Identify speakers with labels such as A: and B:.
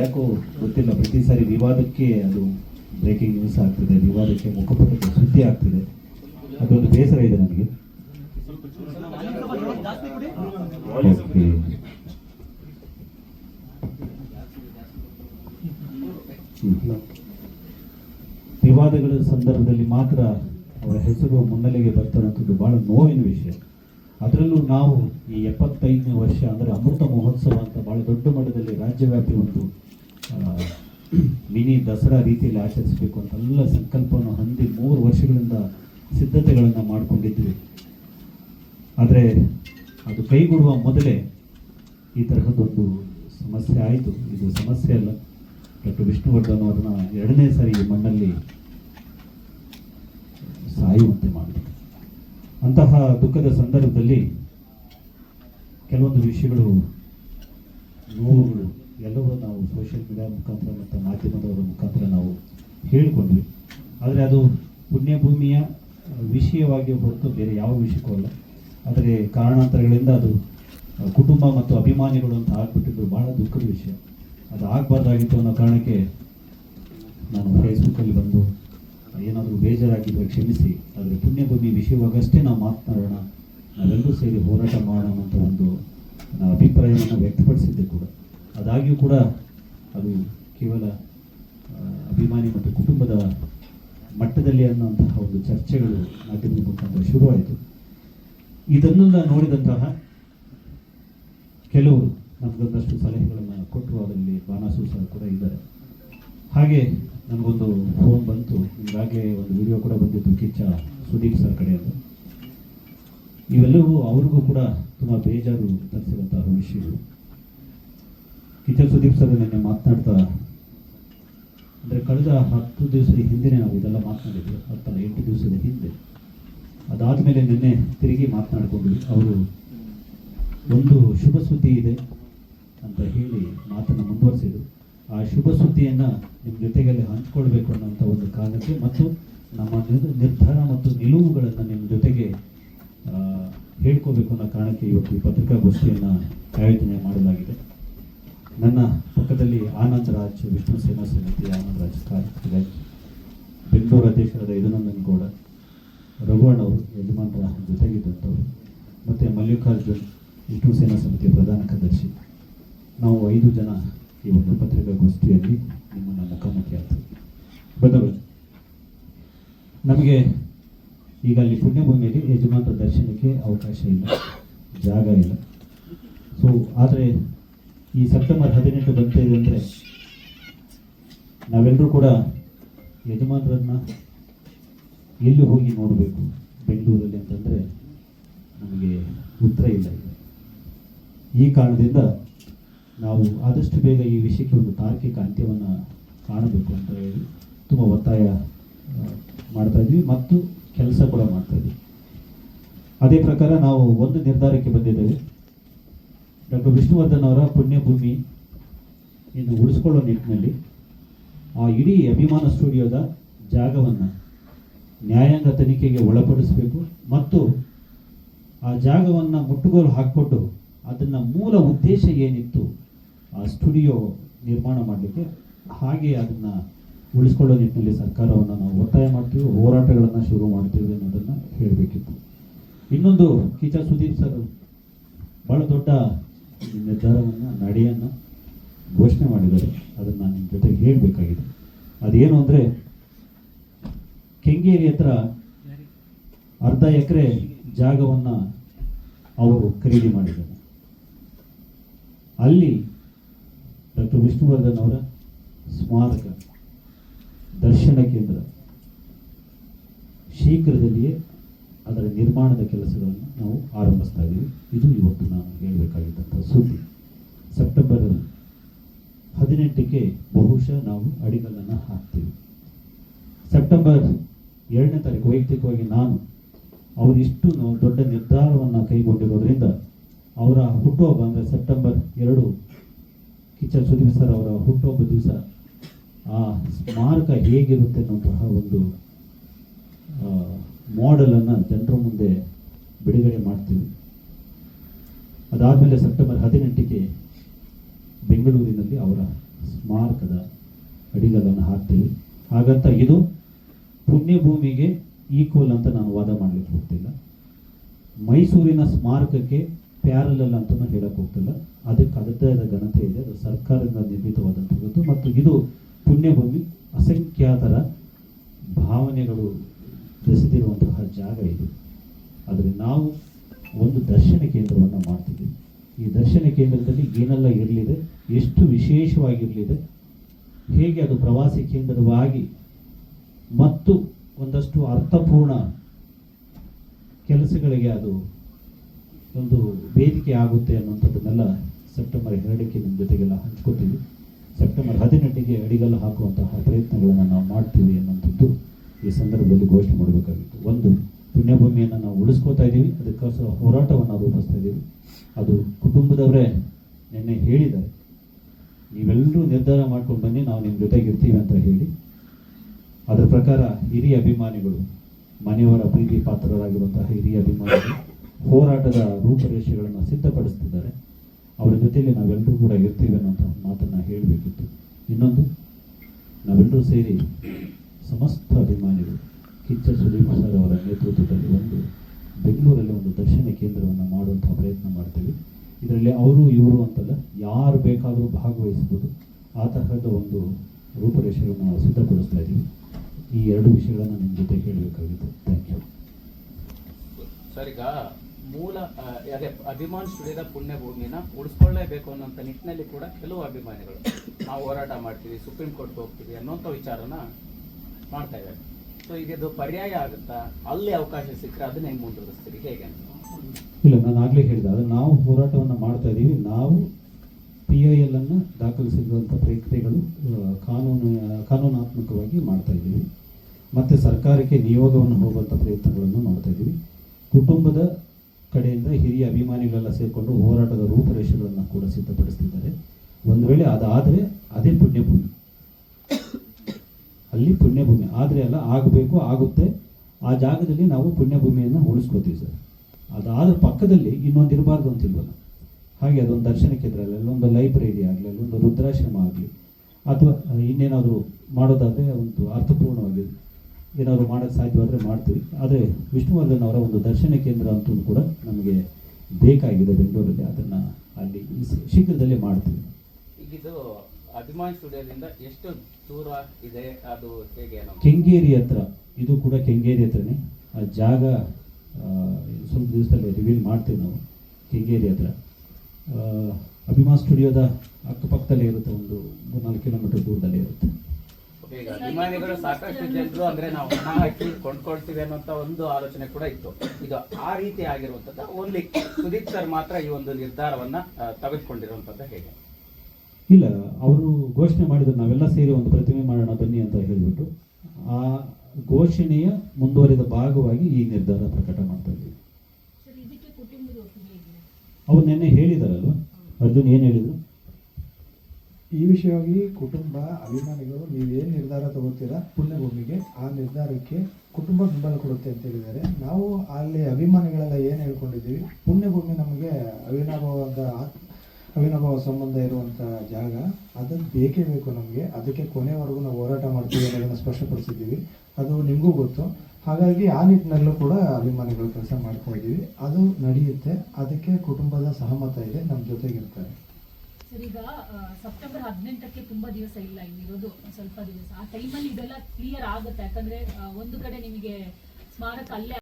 A: ಯಾಕೋ ಗೊತ್ತಿಲ್ಲ, ಪ್ರತಿ ಸಾರಿ ವಿವಾದಕ್ಕೆ ಅದು ಬ್ರೇಕಿಂಗ್ ನ್ಯೂಸ್ ಆಗ್ತಿದೆ, ವಿವಾದಕ್ಕೆ ಮುಖಪುಟಕ್ಕೆ ಸುದ್ದಿ ಆಗ್ತಿದೆ. ಅದೊಂದು ಬೇಸರ ಇದೆ ನನಗೆ. ವಿವಾದಗಳ ಸಂದರ್ಭದಲ್ಲಿ ಮಾತ್ರ ಅವರ ಹೆಸರು ಮುನ್ನೆಲೆಗೆ ಬರ್ತಾರಂಥದ್ದು ಬಹಳ ನೋವಿನ ವಿಷಯ. ಅದರಲ್ಲೂ ನಾವು ಈ ಎಪ್ಪತ್ತೈದನೇ ವರ್ಷ ಅಂದರೆ ಅಮೃತ ಮಹೋತ್ಸವ ಅಂತ ಬಹಳ ದೊಡ್ಡ ಮಟ್ಟದಲ್ಲಿ ರಾಜ್ಯವ್ಯಾಪಿ ಒಂದು ಮಿನಿ ದಸರಾ ರೀತಿಯಲ್ಲಿ ಆಚರಿಸಬೇಕು ಅಂತ ಎಲ್ಲ ಸಂಕಲ್ಪವನ್ನು ಹೊಂದಿ ಮೂರು ವರ್ಷಗಳಿಂದ ಸಿದ್ಧತೆಗಳನ್ನು ಮಾಡಿಕೊಂಡಿದ್ವಿ. ಆದರೆ ಅದು ಕೈಗೂಡುವ ಮೊದಲೇ ಈ ತರಹದೊಂದು ಸಮಸ್ಯೆ ಆಯಿತು. ಇದು ಸಮಸ್ಯೆ ಅಲ್ಲ. ಡಾಕ್ಟರ್ ವಿಷ್ಣುವರ್ಧನ್ ಅವರನ್ನ ಎರಡನೇ ಸಾರಿ ಈ ಮಣ್ಣಲ್ಲಿ ಸಾಯುವಂತೆ ಮಾಡಿದೆ ಅಂತಹ ದುಃಖದ ಸಂದರ್ಭದಲ್ಲಿ ಕೆಲವೊಂದು ವಿಷಯಗಳು ನೋವುಗಳು ಎಲ್ಲವೂ ನಾವು ಸೋಷಿಯಲ್ ಮೀಡಿಯಾ ಮುಖಾಂತರ ಮತ್ತು ಮಾಧ್ಯಮದವರ ಮುಖಾಂತರ ನಾವು ಹೇಳಿಕೊಂಡ್ವಿ. ಆದರೆ ಅದು ಪುಣ್ಯಭೂಮಿಯ ವಿಷಯವಾಗಿ ಹೊರತು ಬೇರೆ ಯಾವ ವಿಷಯಕ್ಕೂ ಅಲ್ಲ. ಆದರೆ ಕಾರಣಾಂತರಗಳಿಂದ ಅದು ಕುಟುಂಬ ಮತ್ತು ಅಭಿಮಾನಿಗಳು ಅಂತ ಆಗ್ಬಿಟ್ಟಿದ್ದು ಬಹಳ ದುಃಖದ ವಿಷಯ. ಅದು ಆಗಬಾರ್ದಾಗಿತ್ತು ಅನ್ನೋ ಕಾರಣಕ್ಕೆ ನಾನು ಫೇಸ್ಬುಕ್ಕಲ್ಲಿ ಬಂದು ಏನಾದರೂ ಬೇಜಾರಾಗಿದ್ದರೆ ಕ್ಷಮಿಸಿ, ಆದರೆ ಪುಣ್ಯಭೂಮಿ ವಿಷಯವಾಗಷ್ಟೇ ನಾವು ಮಾತನಾಡೋಣ. ನಾವೆಲ್ಲರೂ ಸೇರಿ ಹೋರಾಟ ಮಾಡೋಣ ಅಂತ ಒಂದು ನಾನು ಅಭಿಪ್ರಾಯವನ್ನು ವ್ಯಕ್ತಪಡಿಸಿದ್ದೆ ಕೂಡ. ಆದಾಗ್ಯೂ ಕೂಡ ಅದು ಕೇವಲ ಅಭಿಮಾನಿ ಮತ್ತು ಕುಟುಂಬದ ಮಟ್ಟದಲ್ಲಿ ಅನ್ನುವಂತಹ ಒಂದು ಚರ್ಚೆಗಳು ಮಾಧ್ಯಮದ ಮುಖಾಂತರ ಶುರುವಾಯಿತು. ಇದನ್ನೆಲ್ಲ ನೋಡಿದಂತಹ ಕೆಲವರು ನಮಗೊಂದಷ್ಟು ಸಲಹೆಗಳನ್ನು ಕೊಟ್ಟರು ಅದರಲ್ಲಿ ಬಾಣಾಸು ಸಹ ಕೂಡ ಇದ್ದಾರೆ. ಹಾಗೆ ನನಗೊಂದು ಫೋನ್ ಬಂತು. ಈಗಾಗಲೇ ಒಂದು ವಿಡಿಯೋ ಕೂಡ ಬಂದಿತ್ತು ಕಿಚ್ಚ ಸುದೀಪ್ ಸರ್ ಕಡೆಯಿಂದ. ಇವೆಲ್ಲವೂ ಅವ್ರಿಗೂ ಕೂಡ ತುಂಬ ಬೇಜಾರು ತರಿಸಿರುವಂತಹ ವಿಷಯಗಳು. ಕಿಚ್ಚ ಸುದೀಪ್ ಸರ್ ನಿನ್ನೆ ಮಾತನಾಡ್ತಾ ಅಂದರೆ ಕಳೆದ ಹತ್ತು ದಿವಸದ ಹಿಂದೆ ನಾವು ಇದೆಲ್ಲ ಮಾತನಾಡಿದ್ವಿ. ಹತ್ತಲ್ಲ ಎಂಟು ದಿವಸದ ಹಿಂದೆ. ಅದಾದಮೇಲೆ ನಿನ್ನೆ ತಿರುಗಿ ಮಾತನಾಡಿಕೊಂಡ್ವಿ ಅವರು ಒಂದು ಶುಭ ಸುದ್ದಿ ಇದೆ ಅಂತ ಹೇಳಿ ಮಾತನ್ನು ಮುಂದುವರಿಸಿದ್ರು. ಆ ಶುಭ ಸುದ್ದಿಯನ್ನು ನಿಮ್ಮ ಜೊತೆಗಲ್ಲಿ ಹಂಚ್ಕೊಳ್ಬೇಕು ಅನ್ನೋಂಥ ಒಂದು ಕಾರಣಕ್ಕೆ ಮತ್ತು ನಮ್ಮ ನಿರ್- ನಿರ್ಧಾರ ಮತ್ತು ನಿಲುವುಗಳನ್ನು ನಿಮ್ಮ ಜೊತೆಗೆ ಹೇಳ್ಕೋಬೇಕು ಅನ್ನೋ ಕಾರಣಕ್ಕೆ ಇವತ್ತು ಈ ಪತ್ರಿಕಾಗೋಷ್ಠಿಯನ್ನು ಆಯೋಜನೆ ಮಾಡಲಾಗಿದೆ. ನನ್ನ ಪಕ್ಕದಲ್ಲಿ ಆನಂದ್ ರಾಜ್, ವಿಷ್ಣು ಸೇನಾ ಸಮಿತಿ ಆನಂದ್ ರಾಜ್ ಕಾರ್ಯದರ್ಶಿ ಬೆಂಗಳೂರು ಅಧ್ಯಕ್ಷರಾದ ಯದುನಂದನ್ ಗೌಡ ರಘುವಣ್ಣ ಅವರು, ಯಜಮಾನರ ಜೊತೆಗಿದ್ದಂಥವ್ರು ಮತ್ತು ಮಲ್ಲಿಕಾರ್ಜುನ್, ವಿಷ್ಣು ಸೇನಾ ಸಮಿತಿಯ ಪ್ರಧಾನ ಕಾರ್ಯದರ್ಶಿ. ನಾವು ಐದು ಜನ ಈ ಒಂದು ಪತ್ರಿಕಾಗೋಷ್ಠಿಯಲ್ಲಿ ನಿಮ್ಮನ್ನು ಮುಖಾಮುಖಿ ಆಗ್ತದೆ ಬಂದವರು. ನಮಗೆ ಈಗ ಅಲ್ಲಿ ಪುಣ್ಯಭೂಮಿಯಲ್ಲಿ ಯಜಮಾನರ ದರ್ಶನಕ್ಕೆ ಅವಕಾಶ ಇಲ್ಲ, ಜಾಗ ಇಲ್ಲ. ಸೊ ಆದರೆ ಈ ಸೆಪ್ಟೆಂಬರ್ ಹದಿನೆಂಟು ಬರ್ತಾ ಇದೆ ಅಂದರೆ ನಾವೆಲ್ಲರೂ ಕೂಡ ಯಜಮಾನರನ್ನ ಎಲ್ಲಿ ಹೋಗಿ ನೋಡಬೇಕು? ಬೆಂಗಳೂರಲ್ಲಿ ಅಂತಂದರೆ ನಮಗೆ ಉತ್ತರ ಇಲ್ಲ ಈ ಕಾರಣದಿಂದ ನಾವು ಆದಷ್ಟು ಬೇಗ ಈ ವಿಷಯಕ್ಕೆ ಒಂದು ತಾರ್ಕಿಕ ಅಂತ್ಯವನ್ನು ಕಾಣಬೇಕು ಅಂತ ಹೇಳಿ ತುಂಬ ಒತ್ತಾಯ ಮಾಡ್ತಾ ಇದ್ವಿ ಮತ್ತು ಕೆಲಸ ಕೂಡ ಮಾಡ್ತಾ ಇದ್ವಿ. ಅದೇ ಪ್ರಕಾರ ನಾವು ಒಂದು ನಿರ್ಧಾರಕ್ಕೆ ಬಂದಿದ್ದೇವೆ. ಡಾಕ್ಟರ್ ವಿಷ್ಣುವರ್ಧನ್ ಅವರ ಪುಣ್ಯಭೂಮಿ ಇನ್ನು ಉಳಿಸ್ಕೊಳ್ಳೋ ನಿಟ್ಟಿನಲ್ಲಿ ಆ ಇಡೀ ಅಭಿಮಾನ ಸ್ಟುಡಿಯೋದ ಜಾಗವನ್ನು ನ್ಯಾಯಾಂಗ ತನಿಖೆಗೆ ಒಳಪಡಿಸಬೇಕು ಮತ್ತು ಆ ಜಾಗವನ್ನು ಮುಟ್ಟುಗೋಲು ಹಾಕ್ಕೊಂಡು ಅದನ್ನು ಮೂಲ ಉದ್ದೇಶ ಏನಿತ್ತು ಆ ಸ್ಟುಡಿಯೋ ನಿರ್ಮಾಣ ಮಾಡಲಿಕ್ಕೆ ಹಾಗೆ ಅದನ್ನು ಉಳಿಸ್ಕೊಳ್ಳೋ ನಿಟ್ಟಿನಲ್ಲಿ ಸರ್ಕಾರವನ್ನು ನಾವು ಒತ್ತಾಯ ಮಾಡ್ತೀವಿ, ಹೋರಾಟಗಳನ್ನು ಶುರು ಮಾಡ್ತೀವಿ ಅನ್ನೋದನ್ನು ಹೇಳಬೇಕಿತ್ತು. ಇನ್ನೊಂದು ಕಿಚ ಸುದೀಪ್ ಸರ್ ಭಾಳ ದೊಡ್ಡ ನಿರ್ಧಾರವನ್ನು ನಡೆಯನ್ನು ಘೋಷಣೆ ಮಾಡಿದ್ದಾರೆ. ಅದನ್ನು ನಾನು ನಿಮ್ಮ ಜೊತೆಗೆ ಹೇಳಬೇಕಾಗಿದೆ. ಅದೇನು ಅಂದರೆ, ಕೆಂಗೇರಿ ಹತ್ರ ಅರ್ಧ ಎಕರೆ ಜಾಗವನ್ನು ಅವರು ಖರೀದಿ ಮಾಡಿದ್ದಾರೆ. ಅಲ್ಲಿ ಡಾಕ್ಟರ್ ವಿಷ್ಣುವರ್ಧನ್ ಅವರ ಸ್ಮಾರಕ, ದರ್ಶನ ಕೇಂದ್ರ, ಶೀಘ್ರದಲ್ಲಿಯೇ ಅದರ ನಿರ್ಮಾಣದ ಕೆಲಸಗಳನ್ನು ನಾವು ಆರಂಭಿಸ್ತಾ ಇದ್ದೀವಿ ಇದು ಇವತ್ತು ನಾನು ಹೇಳಬೇಕಾಗಿದ್ದಂಥ ಸುದ್ದಿ. ಸೆಪ್ಟೆಂಬರ್ ಹದಿನೆಂಟಕ್ಕೆ ಬಹುಶಃ ನಾವು ಅಡಿಗಲ್ಲನ್ನು ಹಾಕ್ತೀವಿ. ಸೆಪ್ಟೆಂಬರ್ ಎರಡನೇ ತಾರೀಕು ವೈಯಕ್ತಿಕವಾಗಿ ನಾನು ಅವರಿಷ್ಟು ದೊಡ್ಡ ನಿರ್ಧಾರವನ್ನು ಕೈಗೊಂಡಿರೋದ್ರಿಂದ ಅವರ ಹುಟ್ಟುಹಬ್ಬ ಅಂದರೆ ಸೆಪ್ಟೆಂಬರ್ ಎರಡು ಕಿಚ್ಚ ಸುದೀಪ್ ಸರ್ ಅವರ ಹುಟ್ಟುಹಬ್ಬ ದಿವಸ ಆ ಸ್ಮಾರಕ ಹೇಗಿರುತ್ತೆ ಅನ್ನೋಂತಹ ಒಂದು ಮಾಡೆಲನ್ನು ಜನರ ಮುಂದೆ ಬಿಡುಗಡೆ ಮಾಡ್ತೀವಿ. ಅದಾದಮೇಲೆ ಸೆಪ್ಟೆಂಬರ್ ಹದಿನೆಂಟಕ್ಕೆ ಬೆಂಗಳೂರಿನಲ್ಲಿ ಅವರ ಸ್ಮಾರಕದ ಅಡಿಗಲ್ಲನ್ನು ಹಾಕ್ತೀವಿ. ಹಾಗಂತ ಇದು ಪುಣ್ಯಭೂಮಿಗೆ ಈಕ್ವಲ್ ಅಂತ ನಾನು ವಾದ ಮಾಡಲಿಕ್ಕೆ ಹೋಗ್ತಿಲ್ಲ. ಮೈಸೂರಿನ ಸ್ಮಾರಕಕ್ಕೆ ಪ್ಯಾರಲಲ್ ಅಂತಲೂ ಹೇಳಕ್ಕೆ ಹೋಗ್ತಿಲ್ಲ. ಅದಕ್ಕೆ ಅದರದ್ದೇ ಆದ ಘನತೆ ಇದೆ. ಅದು ಸರ್ಕಾರದಿಂದ ನಿರ್ಮಿತವಾದಂಥದ್ದು ಮತ್ತು ಇದು ಪುಣ್ಯಭೂಮಿ, ಅಸಂಖ್ಯಾತರ ಭಾವನೆಗಳು ಬೆಸೆದಿರುವಂತಹ ಜಾಗ ಇದು. ಆದರೆ ನಾವು ಒಂದು ದರ್ಶನ ಕೇಂದ್ರವನ್ನು ಮಾಡ್ತಿದ್ದೀವಿ ಈ ದರ್ಶನ ಕೇಂದ್ರದಲ್ಲಿ ಏನೆಲ್ಲ ಇರಲಿದೆ, ಎಷ್ಟು ವಿಶೇಷವಾಗಿರಲಿದೆ, ಹೇಗೆ ಅದು ಪ್ರವಾಸಿ ಕೇಂದ್ರವಾಗಿ ಮತ್ತು ಒಂದಷ್ಟು ಅರ್ಥಪೂರ್ಣ ಕೆಲಸಗಳಿಗೆ ಅದು ಒಂದು ವೇದಿಕೆ ಆಗುತ್ತೆ ಅನ್ನುವಂಥದ್ದನ್ನೆಲ್ಲ ಸೆಪ್ಟೆಂಬರ್ ಎರಡಕ್ಕೆ ನಿಮ್ಮ ಜೊತೆಗೆಲ್ಲ ಹಂಚ್ಕೋತೀವಿ. ಸೆಪ್ಟೆಂಬರ್ ಹದಿನೆಂಟಿಗೆ ಅಡಿಗಲ್ಲು ಹಾಕುವಂತಹ ಪ್ರಯತ್ನಗಳನ್ನು ನಾವು ಮಾಡ್ತೀವಿ ಅನ್ನುವಂಥದ್ದು ಈ ಸಂದರ್ಭದಲ್ಲಿ ಘೋಷಣೆ ಮಾಡಬೇಕಾಗಿತ್ತು. ಒಂದು ಪುಣ್ಯಭೂಮಿಯನ್ನು ನಾವು ಉಳಿಸ್ಕೋತಾ ಇದ್ದೀವಿ. ಅದಕ್ಕೋಸ್ಕರ ಹೋರಾಟವನ್ನು ರೂಪಿಸ್ತಾ ಇದ್ದೀವಿ. ಅದು ಕುಟುಂಬದವರೇ ನಿನ್ನೆ ಹೇಳಿದ್ದಾರೆ. ನೀವೆಲ್ಲರೂ ನಿರ್ಧಾರ ಮಾಡ್ಕೊಂಡು ಬನ್ನಿ, ನಾವು ನಿಮ್ಮ ಜೊತೆಗೆ ಇರ್ತೀವಿ ಅಂತ ಹೇಳಿ. ಅದರ ಪ್ರಕಾರ ಹಿರಿಯ ಅಭಿಮಾನಿಗಳು, ಮನೆಯವರ ಪ್ರೀತಿ ಪಾತ್ರರಾಗಿರುವಂತಹ ಹಿರಿಯ ಅಭಿಮಾನಿಗಳು ಹೋರಾಟದ ರೂಪರೇಷೆಗಳನ್ನು ಸಿದ್ಧಪಡಿಸ್ತಿದ್ದಾರೆ. ಅವರ ಜೊತೆಯಲ್ಲಿ ನಾವೆಲ್ಲರೂ ಕೂಡ ಇರ್ತೀವಿ ಅನ್ನೋಂಥ ಮಾತನ್ನು ಹೇಳಬೇಕಿತ್ತು. ಇನ್ನೊಂದು, ನಾವೆಲ್ಲರೂ ಸೇರಿ ಸಮಸ್ತ ಅಭಿಮಾನಿಗಳು ಕಿಚ್ಚ ಸುದೀಪ್ ಸರ್ ಅವರ ನೇತೃತ್ವದಲ್ಲಿ ಒಂದು ಬೆಂಗಳೂರಲ್ಲಿ ಒಂದು ದರ್ಶನ ಕೇಂದ್ರವನ್ನು ಮಾಡುವಂಥ ಪ್ರಯತ್ನ ಮಾಡ್ತೀವಿ. ಇದರಲ್ಲಿ ಅವರು, ಇವರು ಅಂತಲ್ಲ, ಯಾರು ಬೇಕಾದರೂ ಭಾಗವಹಿಸ್ಬೋದು ಆ ತರಹದ ಒಂದು ರೂಪುರೇಷೆಗಳನ್ನು ನಾವು ಸಿದ್ಧಪಡಿಸ್ತಾ ಇದ್ದೀವಿ. ಈ ಎರಡು ವಿಷಯಗಳನ್ನು ನಿಮ್ಮ ಜೊತೆ ಹೇಳಬೇಕಾಗಿತ್ತು ಥ್ಯಾಂಕ್ ಯು
B: ಸರ್, ಈಗ ಮೂಲ ಅದೇ ಅಭಿಮಾನ್ ಸುಳಿದ ಪುಣ್ಯಭೂಮಿನ ಉಳಿಸ್ಕೊಳ್ಳೇಬೇಕು ಅನ್ನೋಂಥ ನಿಟ್ಟಿನಲ್ಲಿ ಕೂಡ ಕೆಲವು ಅಭಿಮಾನಿಗಳು ನಾವು ಹೋರಾಟ ಮಾಡ್ತೀವಿ, ಸುಪ್ರೀಂ ಕೋರ್ಟ್ಗೆ ಹೋಗ್ತೀವಿ ಅನ್ನೋಂಥ ವಿಚಾರನ ಮಾಡ್ತಾ ಇದ್ದಾರೆ. ಸೊ ಆಗುತ್ತಾ? ಅಲ್ಲಿ ಅವಕಾಶ ಸಿಕ್ಕರೆ ಅದನ್ನ ಹೆಂಗೆ
A: ಇಲ್ಲ, ನಾನು ಆಗಲೇ ಹೇಳಿದೆ. ಅದು ನಾವು ಹೋರಾಟವನ್ನು ಮಾಡ್ತಾ ಇದ್ದೀವಿ ನಾವು ಪಿ ಐ ಎಲ್ ಅನ್ನು ದಾಖಲಿಸಿರುವಂಥ ಪ್ರಕ್ರಿಯೆಗಳು ಕಾನೂನು, ಕಾನೂನಾತ್ಮಕವಾಗಿ ಮಾಡ್ತಾ ಇದ್ದೀವಿ ಮತ್ತು ಸರ್ಕಾರಕ್ಕೆ ನಿಯೋಗವನ್ನು ಹೋಗುವಂಥ ಪ್ರಯತ್ನಗಳನ್ನು ಮಾಡ್ತಾ ಇದ್ದೀವಿ ಕುಟುಂಬದ ಕಡೆಯಿಂದ ಹಿರಿಯ ಅಭಿಮಾನಿಗಳೆಲ್ಲ ಸೇರಿಕೊಂಡು ಹೋರಾಟದ ರೂಪರೇಷೆಗಳನ್ನು ಕೂಡ ಸಿದ್ಧಪಡಿಸ್ತಿದ್ದಾರೆ. ಒಂದು ವೇಳೆ ಅದಾದರೆ ಅದೇ ಪುಣ್ಯಭೂಮಿ ಅಲ್ಲಿ ಪುಣ್ಯಭೂಮಿ. ಆದರೆ ಅಲ್ಲ, ಆಗಬೇಕು, ಆಗುತ್ತೆ. ಆ ಜಾಗದಲ್ಲಿ ನಾವು ಪುಣ್ಯಭೂಮಿಯನ್ನು ಉಳಿಸ್ಕೋತೀವಿ ಸರ್. ಅದಾದ ಪಕ್ಕದಲ್ಲಿ ಇನ್ನೊಂದು ಇರಬಾರ್ದು ಅಂತಿಲ್ವಲ್ಲ ಹಾಗೆ ಅದೊಂದು ದರ್ಶನ ಕೇಂದ್ರ ಆಗಲಿ ಅಲ್ಲೊಂದು ಲೈಬ್ರರಿ ಆಗಲಿ ಅಲ್ಲೊಂದು ರುದ್ರಾಶ್ರಮ ಆಗಲಿ, ಅಥವಾ ಇನ್ನೇನಾದರೂ ಮಾಡೋದಾದರೆ ಒಂದು ಅರ್ಥಪೂರ್ಣವಾಗಿ ಏನಾದರೂ ಮಾಡೋಕ್ಕೆ ಸಾಧ್ಯವಾದರೆ ಮಾಡ್ತೀವಿ. ಆದರೆ ವಿಷ್ಣುವರ್ಧನ್ ಅವರ ಒಂದು ದರ್ಶನ ಕೇಂದ್ರ ಅಂತೂ ಕೂಡ ನಮಗೆ ಬೇಕಾಗಿದೆ ಬೆಂಗಳೂರಲ್ಲಿ. ಅದನ್ನು ಅಲ್ಲಿ ಶೀಘ್ರದಲ್ಲೇ ಮಾಡ್ತೀವಿ.
B: ಈಗ ಇದು ಅಭಿಮಾನ್ ಸ್ಟುಡಿಯೋದಿಂದ ಎಷ್ಟು ದೂರ ಇದೆ ಅದು ಹೇಗೆ
A: ಕೆಂಗೇರಿ ಹತ್ರ ಇದು ಕೂಡ ಕೆಂಗೇರಿ ಹತ್ರನೇ. ಆ ಜಾಗ ಸ್ವಲ್ಪ ದಿವಸದಲ್ಲಿ ರಿವೀಲ್ ಮಾಡ್ತೀವಿ ನಾವು ಕೆಂಗೇರಿ ಹತ್ರ. ಅಭಿಮಾನ್ ಸ್ಟುಡಿಯೋದ ಅಕ್ಕಪಕ್ಕದಲ್ಲೇ ಇರುತ್ತೆ ಒಂದು ಮೂರ್ನಾಲ್ಕು ಕಿಲೋಮೀಟರ್ ದೂರದಲ್ಲಿ ಇರುತ್ತೆ.
B: ಈಗ ಅಭಿಮಾನಿಗಳು ಸಾಕಷ್ಟು ಜನರು ಅಂದ್ರೆ ನಾವು ಹಣ ಹಾಕಿ ಕೊಂಡ್ಕೊಳ್ತೀವಿ ಅನ್ನೋಂತ ಒಂದು ಆಲೋಚನೆ ಕೂಡ ಇತ್ತು. ಈಗ ಆ ರೀತಿ ಆಗಿರುವಂತದ್ದು ಓನ್ಲಿ ಸುದೀಪ್ ಸರ್ ಮಾತ್ರ ಈ ಒಂದು ನಿರ್ಧಾರವನ್ನ ಆ, ತೆಗೆದುಕೊಂಡಿರುವಂತದ್ದು ಹೇಗೆ?
A: ಇಲ್ಲ ಅವರು ಘೋಷಣೆ ಮಾಡಿದ್ರು ನಾವೆಲ್ಲ ಸೇರಿ ಒಂದು ಪ್ರತಿಮೆ ಮಾಡೋಣ ಬನ್ನಿ ಅಂತ ಹೇಳಿಬಿಟ್ಟು ಆ ಘೋಷಣೆಯ ಮುಂದುವರಿದ ಭಾಗವಾಗಿ ಈ ನಿರ್ಧಾರ ಪ್ರಕಟ ಮಾಡ್ತಾ ಇದ್ದೀವಿ.
C: ಇದಕ್ಕೆ ಕುಟುಂಬದ ಒಪ್ಪಿಗೆ ಇದೆಯಾ
A: ಅವ್ರು ನಿನ್ನೆ ಹೇಳಿದಾರಲ್ವ? ಅರ್ಜುನ್ ಏನು ಹೇಳಿದರು?
D: ಈ ವಿಷಯವಾಗಿ ಕುಟುಂಬ ಅಭಿಮಾನಿಗಳು ನೀವೇನು ನಿರ್ಧಾರ ತಗೋತೀರಾ ಪುಣ್ಯಭೂಮಿಗೆ ಆ ನಿರ್ಧಾರಕ್ಕೆ ಕುಟುಂಬ ಬೆಂಬಲ ಕೊಡುತ್ತೆ ಅಂತ ಹೇಳಿದ್ದಾರೆ. ನಾವು ಅಲ್ಲಿ ಅಭಿಮಾನಿಗಳೆಲ್ಲ ಏನು ಹೇಳ್ಕೊಂಡಿದ್ದೀವಿ? ಪುಣ್ಯಭೂಮಿ ನಮಗೆ ಅವಿನಾಭವಾದ ಆತ್- ಅವಿನಾಭಾವ ಸಂಬಂಧ ಇರುವಂಥ ಜಾಗ ಅದನ್ನು ಬೇಕೇ ಬೇಕು ನಮಗೆ. ಅದಕ್ಕೆ ಕೊನೆವರೆಗೂ ನಾವು ಹೋರಾಟ ಮಾಡ್ತೀವಿ ಅನ್ನೋದನ್ನು ಸ್ಪಷ್ಟಪಡಿಸಿದ್ದೀವಿ. ಅದು ನಿಮಗೂ ಗೊತ್ತು. ಹಾಗಾಗಿ ಆ ನಿಟ್ಟಿನಲ್ಲೂ ಕೂಡ ಅಭಿಮಾನಿಗಳು ಕೆಲಸ ಮಾಡ್ತಾ ಇದ್ದೀವಿ. ಅದು ನಡೆಯುತ್ತೆ. ಅದಕ್ಕೆ ಕುಟುಂಬದ ಸಹಮತ ಇದೆ. ನಮ್ಮ ಜೊತೆಗಿರ್ತಾರೆ.
C: ಈಗ ಸೆಪ್ಟೆಂಬರ್ ಹದಿನೆಂಟಕ್ಕೆ ತುಂಬಾ ದಿವಸ ಇಲ್ಲ. ಇಲ್ಲಿರೋದು ಸ್ವಲ್ಪ ದಿವಸ. ಆ ಟೈಮಲ್ಲಿ ಇದೆಲ್ಲ ಕ್ಲಿಯರ್ ಆಗುತ್ತೆ. ಯಾಕಂದ್ರೆ ಒಂದು ಕಡೆ ನಿಮಗೆ ಸ್ಮಾರಕ